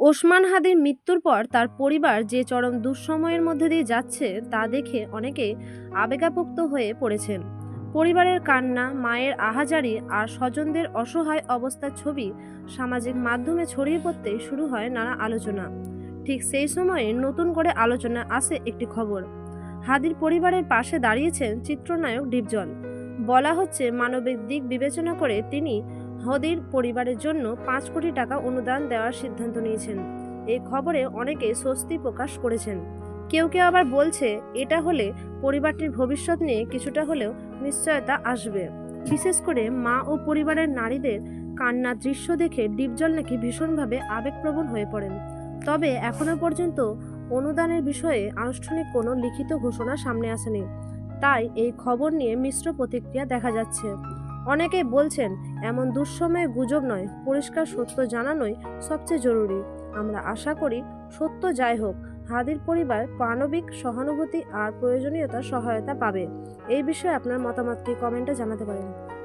ওসমান হাদির মৃত্যুর পর তার পরিবার যে চরম দুঃসময়ের মধ্যে দিয়ে যাচ্ছে তা দেখে অনেকে আবেগাপোক্ত হয়ে পড়েছেন। পরিবারের কান্না, মায়ের আহাজারি আর স্বজনদের অসহায় অবস্থার ছবি সামাজিক মাধ্যমে ছড়িয়ে পড়তে শুরু হয় নানা আলোচনা। ঠিক সেই সময়ে নতুন করে আলোচনা আসে একটি খবর। হাদির পরিবারের পাশে দাঁড়িয়েছেন চিত্রনায়ক ডিপজল। বলা হচ্ছে, মানবিক দিক বিবেচনা করে তিনি হদির পরিবারের জন্য পাঁচ কোটি টাকা অনুদান দেওয়ার সিদ্ধান্ত নিয়েছেন। এই খবরে অনেকে স্বস্তি প্রকাশ করেছেন। কেউ কেউ আবার বলছে, এটা হলে পরিবারটির ভবিষ্যৎ নিয়ে কিছুটা হলেও নিশ্চয়তা আসবে। বিশেষ করে মা ও পরিবারের নারীদের কান্নার দৃশ্য দেখে ডিপজল নাকি ভীষণভাবে আবেগপ্রবণ হয়ে পড়েন। তবে এখনও পর্যন্ত অনুদানের বিষয়ে আনুষ্ঠানিক কোনো লিখিত ঘোষণা সামনে আসেনি। তাই এই খবর নিয়ে মিশ্র প্রতিক্রিয়া দেখা যাচ্ছে। অনেকেই বলছেন, এমন দুঃসময়ে গুজব নয়, পরিষ্কার সত্য জানানোই সবচেয়ে জরুরি। আমরা আশা করি সত্য যাই হোক, হাদির পরিবার মানবিক সহানুভূতি আর প্রয়োজনীয়তা সহায়তা পাবে। এই বিষয়ে আপনার মতামতকে কমেন্টে জানাতে পারেন।